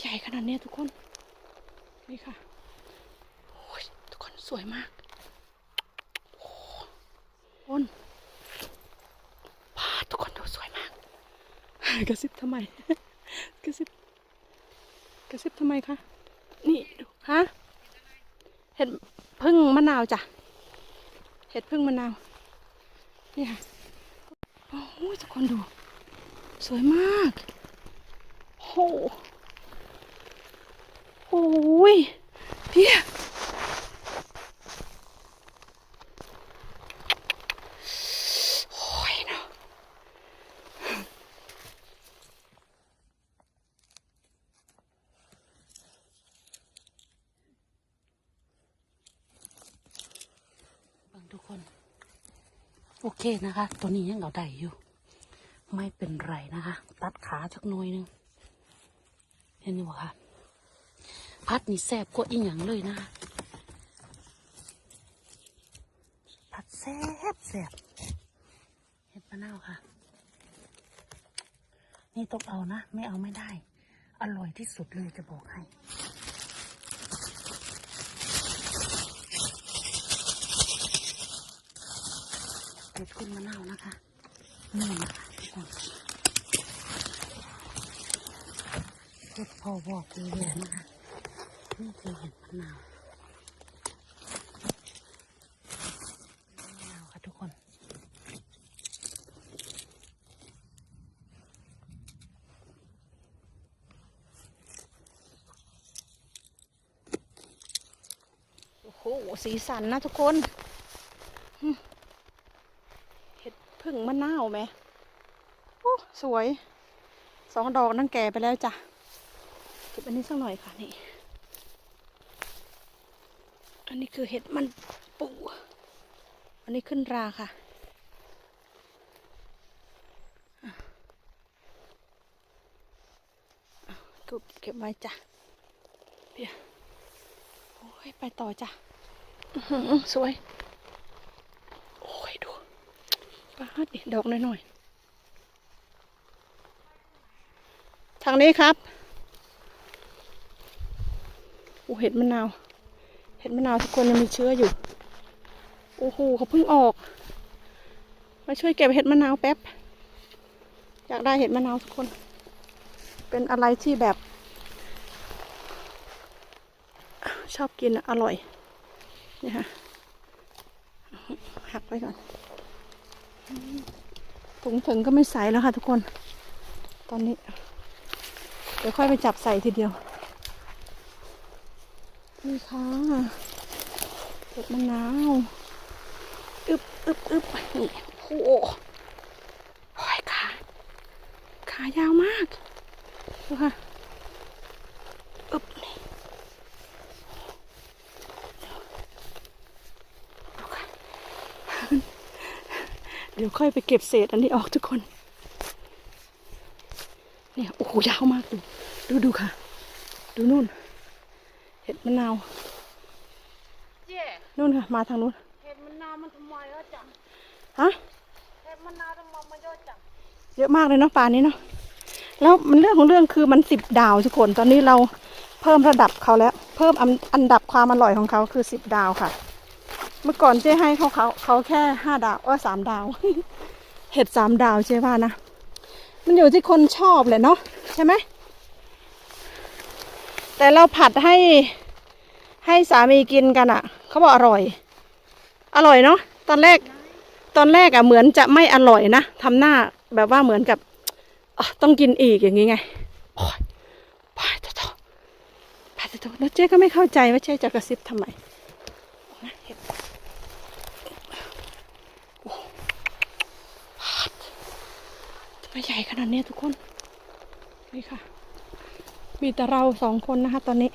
ใหญ่ขนาดนี้ทุกคน นี่ค่ะโอ้ยทุกคนสวยมากโอ้คนพาทุกคนดูสวยมาก กระซิบทำไม กระซิบ กระซิบทำไมคะ นี่ดูฮะ เห็ดพึ่งมะนาวจ้ะ เห็ดพึ่งมะนาว นี่ค่ะ โอ้ยทุกคนดู สวยมากโอ้ โอ้ยเพี่โอ้ยเนาะบางทุกคน โอเคนะคะ ตัวนี้ยังเอาได้อยู่ ไม่เป็นไรนะคะ ตัดขาสักหน่อยหนึงเห็นไหมคะ พัดนี่แซ่บกว่าอีหยังเลยนะคะพัดแซ่บแซ่บเห็ดมะนาวค่ะ นี่ต้องเอานะ ไม่เอาไม่ได้ อร่อยที่สุดเลยจะบอกให้เห็ดคุณมะนาวนะคะนี่นะคะทุกคนเห็ดพอบอกเลยนะคะ นี่คือเห็ดมะนาวมะนาวค่ะทุกคนโอ้โหสีสันนะทุกคนเห็ดพึ่งมะนาวไหมโอ้สวยสองดอกนั่นแก่ไปแล้วจ้ะเก็บอันนี้สักหน่อยค่ะนี่ นนี้คือเห็ดมันปูอันนี้ขึ้นราค่ะก็เก็บไว้จ้ะเดี๋ยวโอ้ย ไปต่อจ้ะสวย โอ้ย ดูปาดิดอกหน้อยๆ ทางนี้ครับโอ้เห็ดมะนาว เห็ดมะนาวทุกคนยังมีเชื้ออยู่ โอ้โหเขาเพิ่งออก มาช่วยเก็บเห็ดมะนาวแป๊บ อยากได้เห็ดมะนาวทุกคน เป็นอะไรที่แบบ ชอบกินอร่อยนี่ค่ะหักไว้ก่อนถุงถึงก็ไม่ใส่แล้วค่ะทุกคน ตอนนี้ เดี๋ยวค่อยไปจับใส่ทีเดียว นี่ค่ะเห็ดมะนาวอึบอึบอึบนี่โอ้โหอยขาขายาวมากดูค่ะอึบนี่ดูค่ะเดี๋ยวค่อยไปเก็บเศษอันนี้ออกทุกคน เนี่ย โอ้โห ยาวมากดู ดูดูค่ะ ดูนู่น เห็ดมะนาวเจ๊นู่นค่ะ มาทางนู้น เห็ดมะนาวมันทำไมเยอะจังฮะเห็ดมะนาวทำไมมันเยอะจังเยอะมากเลยเนาะป่านนี้เนาะแล้วมันเรื่องของเรื่องคือมันสิบดาวทุกคนตอนนี้เราเพิ่มระดับเขาแล้ว เพิ่มอันอันดับความอร่อยของเขาคือสิบดาวค่ะ เมื่อก่อนเจ๊ให้เขาเขาเขาแค่ห้าดาวเออสามดาว เห็ดสามดาวเจ๊ว่านะมันอยู่ที่คนชอบแหละเนาะใช่ไหม แต่เราผัดให้ให้สามีกินกันอะ่ะ เขาบอกอร่อย อร่อยเนาะตอนแรก ตอนแรกอะ่ะเหมือนจะไม่อร่อยนะทำหน้าแบบว่าเหมือนกับต้องกินอีกอย่างงี้ไงโอ้ยไปต่อต่อไปต่อต่อแล้วเจ๊ก็ไม่เข้าใจว่าเจ๊จะกระซิบทำไมนะเห็ดทำไมใหญ่ขนาดเนี้ยทุกคนนี่ค่ะ มีแต่เราสองคนนะคะตอนนี้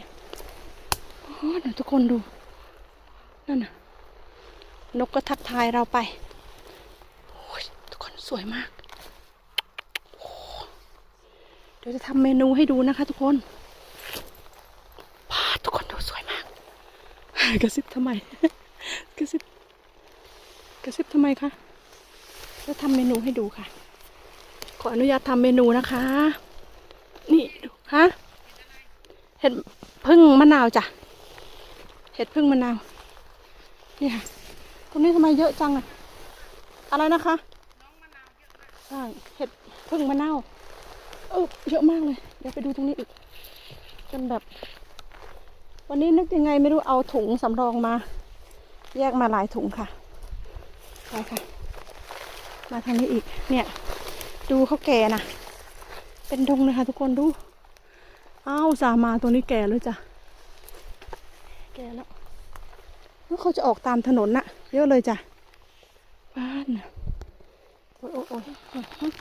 โอ้เดี๋ยวทุกคนดู นั่นน่ะ นกก็ทักทายเราไปโอ้ยทุกคนสวยมาก เดี๋ยวจะทำเมนูให้ดูนะคะ ทุกคนพาทุกคนดูสวยมาก กระซิบทำไม กระซิบ กระซิบทำไมคะ จะทำเมนูให้ดูค่ะ ขออนุญาตทำเมนูนะคะ นี่ดูฮะ เห็ดพึ่งมะนาวจ้ะ เห็ดพึ่งมะนาว นี่ค่ะ ตรงนี้ทำไมเยอะจังอะอะไรนะคะใช่เห็ดพึ่งมะนาว เออเยอะมากเลย เดี๋ยวไปดูตรงนี้อีกจนแบบ วันนี้นึกยังไงไม่รู้เอาถุงสำรองมา แยกมาหลายถุงค่ะไปค่ะ มาทางนี้อีก เนี่ย ดูเขาแก่นะ เป็นดงเลยค่ะทุกคนดู อ้าวสามาตัวนี้แก่เลยจ้ะ แก่แล้วแล้วเขาจะออกตามถนนน่ะ เยอะเลยจ้ะ บ้านน่ะโอ้ยโอ้ยโอ้ย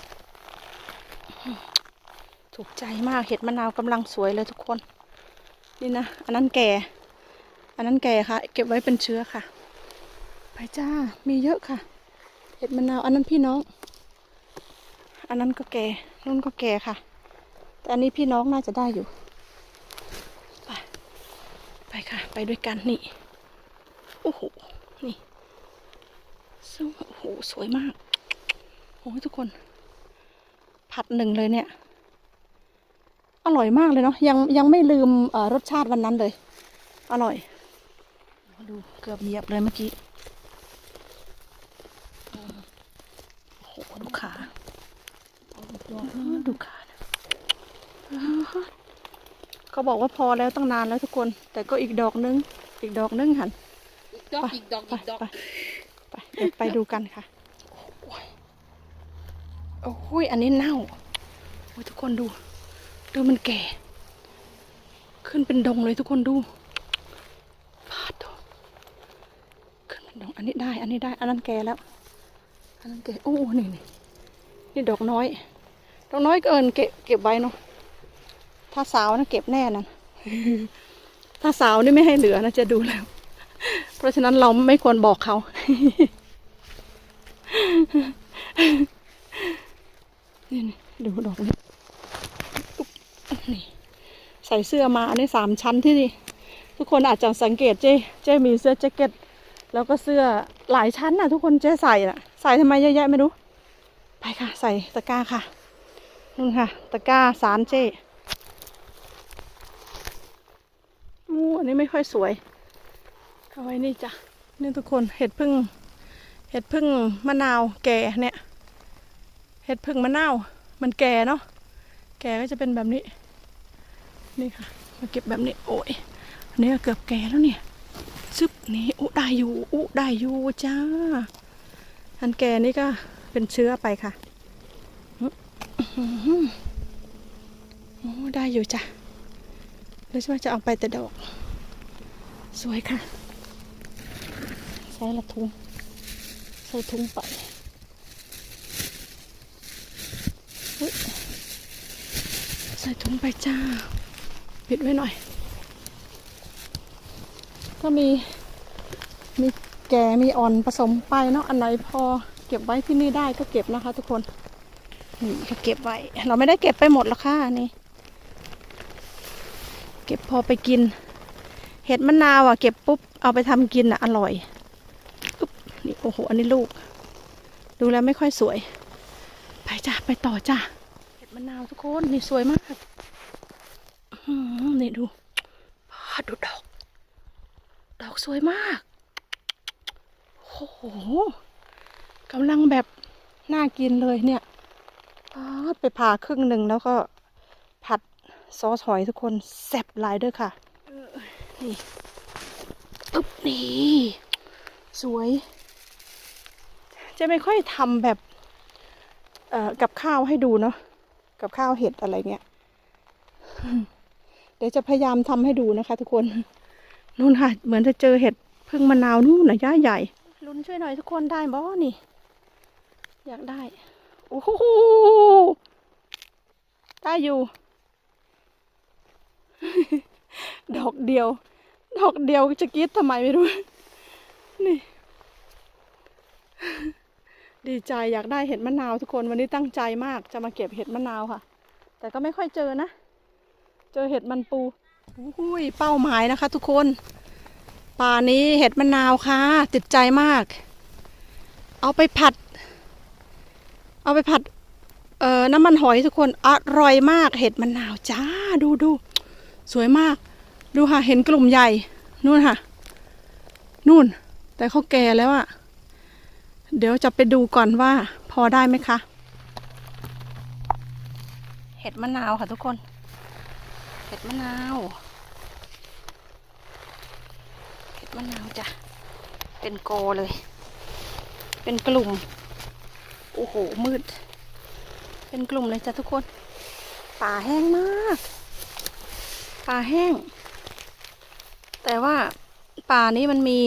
ถูกใจมากเห็ดมะนาวกำลังสวยเลยทุกคน นี่นะ อันนั้นแก่ อันนั้นแก่ค่ะ เก็บไว้เป็นเชื้อค่ะ ไปจ้า มีเยอะค่ะ เห็ดมะนาว อันนั้นพี่น้อง อันนั้นก็แก่นู่นก็แก่ค่ะ แต่อันนี้พี่น้องน่าจะได้อยู่ ไป ไปค่ะ ไปด้วยกันนี่ โอ้โห นี่ซึ่งโอ้โห สวยมาก โอ้ยทุกคน ผัดหนึ่งเลยเนี่ย อร่อยมากเลยเนาะ ยังยังไม่ลืมรสชาติวันนั้นเลย อร่อย ดูเกือบเหยียบเลยเมื่อกี้โอ้โห ดูขาดูขานะ เขาบอกว่าพอแล้วตั้งนานแล้วทุกคน แต่ก็อีกดอกนึง อีกดอกนึงหันอีกดอกอีกดอกไปอีกดอกไปไปเดี๋ยวไปดูกันค่ะโอ้ยโอ้ยอันนี้เน่าโอ้ยทุกคนดูดูมันแก่ ขึ้นเป็นดงเลยทุกคนดูพาดโถขึ้นเป็นดงอันนี้ได้ อันนี้ได้ อันนั้นแก่แล้ว อันนั้นแก่โอ้นี่นี่นี่ดอกน้อยดอกน้อยก็เอินเก็บเก็บไว้เนาะ ถ้าสาวนะเก็บแน่นันถ้าสาวนี่ไม่ให้เหลือนะจะดูแล้ว เพราะฉะนั้นเราไม่ควรบอกเขานี่นี่ดูดอกนี้นี่ใส่เสื้อมาอันนี้สามชั้นที่นี่ทุกคนอาจจะสังเกตเจ๊เจ๊มีเสื้อแจ็คเก็ต แล้วก็เสื้อหลายชั้นน่ะ ทุกคนเจ๊ใส่น่ะ ใส่ทำไมเยอะแยะไม่รู้ ไปค่ะ ใส่ตะกร้าค่ะนู่นค่ะ ตะกร้าสารเจ๊ อันนี้ไม่ค่อยสวย เอาไว้นี่จ้ะ นี่ทุกคนเห็ดพึ่ง เห็ดพึ่งมะนาวแก่เนี่ย เห็ดพึ่งมะนาว มันแก่เนาะ แก่ก็จะเป็นแบบนี้ นี่ค่ะ มาเก็บแบบนี้ โอ้ยอันนี้เกือบแก่แล้วเนี่ย ซึบนี่อุได้อยู่อุได้อยู่จ้า อันแก่นี่ก็เป็นเชื้อไปค่ะอื้อหือโอ้ได้อยู่จ้ะ หรือว่าจะเอาไปแต่ดอก สวยค่ะ ใส่ละถุงใส่ถุงไปใส่ถุงไปจ้า ปิดไว้หน่อย ก็มี มีแก่มีอ่อนผสมไปเนาะ อันไหนพอเก็บไว้ที่นี่ได้ก็เก็บนะคะทุกคน นี่ก็เก็บไว้ เราไม่ได้เก็บไปหมดหรอกค่ะนี่ ก็บพอไปกิน เห็ดมะนาวอะเก็บปุ๊บเอาไปทำกินอะอร่อยอุ๊บนี่โอ้โหอันนี้ลูก ดูแล้วไม่ค่อยสวย ไปจ้ะไปต่อจ้ะเห็ดมะนาวทุกคนนี่สวยมากนี่ดูพาดูดอก ดอกสวยมากโอ้โหกำลังแบบน่ากินเลยเนี่ยปาไปผ่าครึ่งหนึ่งแล้วก็ผัด ซอสหอยทุกคนแซ่บหลายเด้วยค่ะนี่อึ๊บนี่สวย จะไม่ค่อยทำแบบกับข้าวให้ดูเนาะกับข้าวเห็ดอะไรเงี้ยเดี๋ยวจะพยายามทำให้ดูนะคะ ทุกคนนู่นค่ะ เหมือนจะเจอเห็ดพึ่งมะนาวนู่นนะย่าใหญ่ลุ้นช่วยหน่อยทุกคนได้บ่นี่ อยากได้ โอ้โหได้อยู่ ดอกเดียว ดอกเดียวจะกรีดทำไมไม่รู้ นี่ ดีใจอยากได้เห็ดมะนาวทุกคนวันนี้ตั้งใจมากจะมาเก็บเห็ดมะนาวค่ะ แต่ก็ไม่ค่อยเจอนะ เจอเห็ดมันปูอุ้ยเป้าหมายนะคะ ทุกคนป่านี้เห็ดมะนาวค่ะ ติดใจมาก เอาไปผัด เอาไปผัดเอ่อน้ำมันหอยทุกคนอร่อยมากเห็ดมะนาวจ้าดูดู สวยมาก ดูค่ะ เห็นกลุ่มใหญ่ นู่นค่ะ นู่น แต่เขาแก่แล้วอะเดี๋ยวจะไปดูก่อนว่าพอได้ไหมคะ เห็ดมะนาวค่ะทุกคน เห็ดมะนาว เห็ดมะนาวจ้ะ เป็นโกเลย เป็นกลุ่ม โอ้โห มืด เป็นกลุ่มเลยจ้ะทุกคน ป่าแห้งมาก ป่าแห้ง แต่ว่าป่านี้มันมี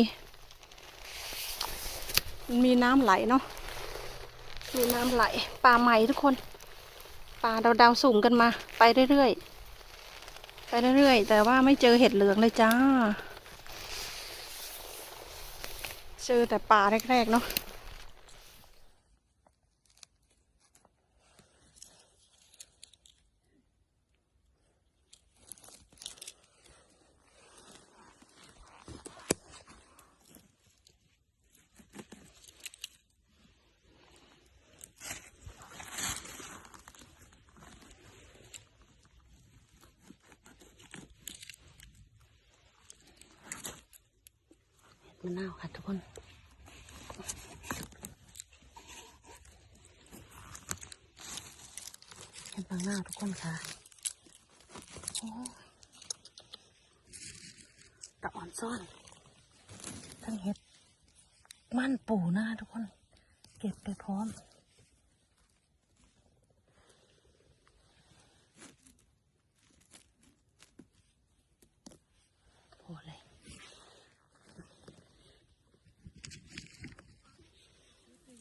มันมีน้ำไหลเนาะมีน้ำไหลป่าใหม่ทุกคนป่าดาวๆสูงกันมา ไปเรื่อยๆไปเรื่อยๆแต่ว่าไม่เจอเห็ดเหลืองเลยจ้า เจอแต่ป่าแรกๆเนาะ มะนาวค่ะทุกคนเห็นบางหน้าวทุกคนค่ะโอ้ตะอ่อนซ่อนทั้งเห็ด มันปูนะทุกคน เก็บไปพร้อม โอ้เลย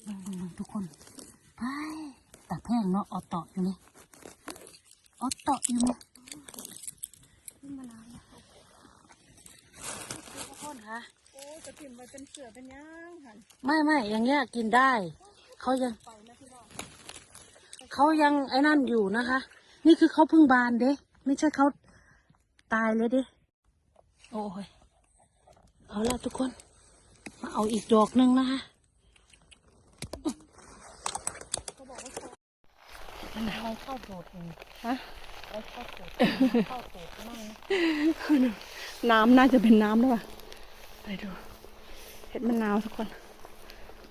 มึงมึงมึงทุกคนไปตักแพงเนาะเออตออยู่นี่เออตออยู่นี่ขึ้นมานานแล้วทุกคนคะโอ้จะกินไปเป็นเสือเป็นย่างหันไม่ไม่อย่างเงี้ยกินได้ เขายังเขายังไอ้นั่นอยู่นะคะ นี่คือเขาเพิ่งบานเด้ไม่ใช่เขาตายเลยเด้โอ้ยเอาละทุกคน มาเอาอีกดอกหนึ่งนะคะ เอาเข้าโดดเองฮะเอาเข้าโดดเข้าโดดนั่งน้ำน่าจะเป็นน้ำด้วยว่ะไปดู เห็ดมะนาวทุกคน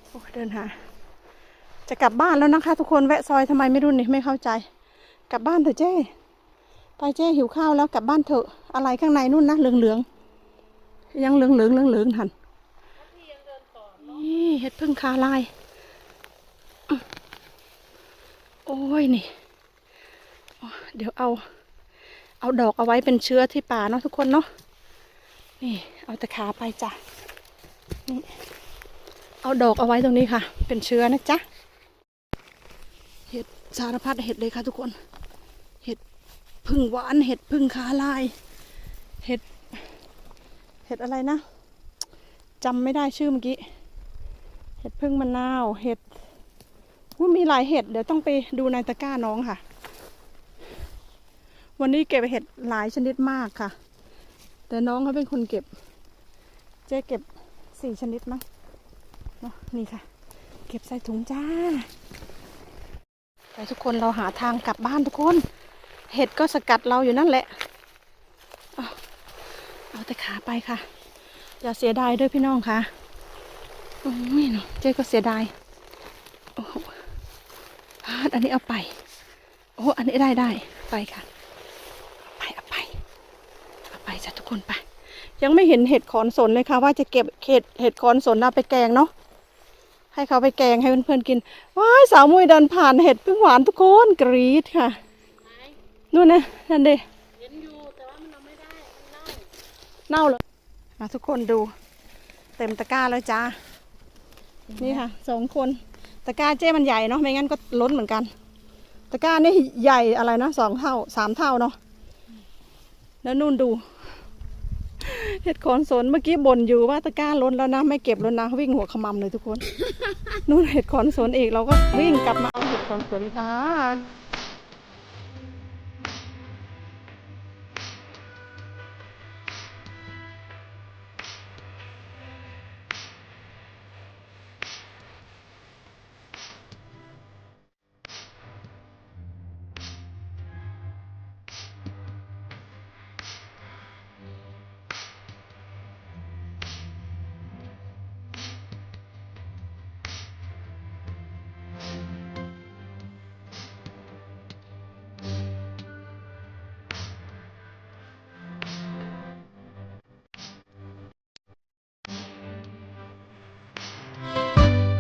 โอ้ยเดินหา จะกลับบ้านแล้วนะคะ ทุกคนแวะซอยทำไมไม่รู้นี่ไม่เข้าใจ กลับบ้านเถอะเจ้ไปเจ้หิวข้าวแล้วกลับบ้านเถอะอะไรข้างในนู่นนะเหลืองเหลืองๆยังเหลืองเหลืองเหลืองเหลืองๆทันนี่เห็ดพึ่งคาลาย อื้อโอ้ยนี่ เดี๋ยวเอา เอาดอกเอาไว้เป็นเชื้อที่ป่าเนาะทุกคนเนาะ นี่ เอาตะขาไปจ้ะ นี่ เอาดอกเอาไว้ตรงนี้ค่ะ เป็นเชื้อนะจ๊ะ เห็ดสารพัดเห็ดเลยค่ะทุกคน เห็ดพึ่งหวาน เห็ดพึ่งขาลาย เห็ด เห็ดอะไรนะจำไม่ได้ชื่อเมื่อกี้ เห็ดพึ่งมะนาว เห็ด อุ๊ยมีหลายเห็ดเดี๋ยวต้องไปดูในตะกร้าน้องค่ะ วันนี้เก็บเห็ดหลายชนิดมากค่ะ แต่น้องเขาเป็นคนเก็บ เจ๊เก็บสี่ชนิดมั้งเนาะนี่ค่ะ เก็บใส่ถุงจ้าไปทุกคนเราหาทางกลับบ้านทุกคน เห็ดก็สกัดเราอยู่นั่นแหละเอาเอาแต่ขาไปค่ะ อย่าเสียดายด้วยพี่น้องค่ะโอ้ยเนาะเจ๊ก็เสียดาย อันนี้เอาไป โอ้อันนี้ได้ได้ไปค่ะไปเอาไปเอาไปจ้ะทุกคนไป ยังไม่เห็นเห็ดขอนสนเลยค่ะ ว่าจะเก็บเห็ดเห็ดขอนสนเอาไปแกงเนาะให้เขาไปแกงให้เพื่อนๆกินว้ายสาวมุยเดินผ่านเห็ดพึ่งหวานทุกคนกรี๊ดค่ะนู่นนะนั่นดิเห็นอยู่แต่ว่ามันเอาไม่ได้นเน่าเน่าเลยมาทุกคนดู เต็มตะกร้าแล้วจ้านี่ค่ะสองคน ตะกร้าเจ้มันใหญ่เนาะไม่งั้นก็ล้นเหมือนกัน ตะกร้านี่ใหญ่อะไรนะสองเท่าสามเท่าเนาะแล้วนู่นดู เห็ดขอนสนเมื่อกี้บ่นอยู่ว่าตะกร้าล้นแล้วนะไม่เก็บแล้วนะวิ่งหัวขมำเลยทุกคน นู่นเห็ดขอนสนอีกเราก็วิ่งกลับมาเอาเห็ดขอนสนค่ะ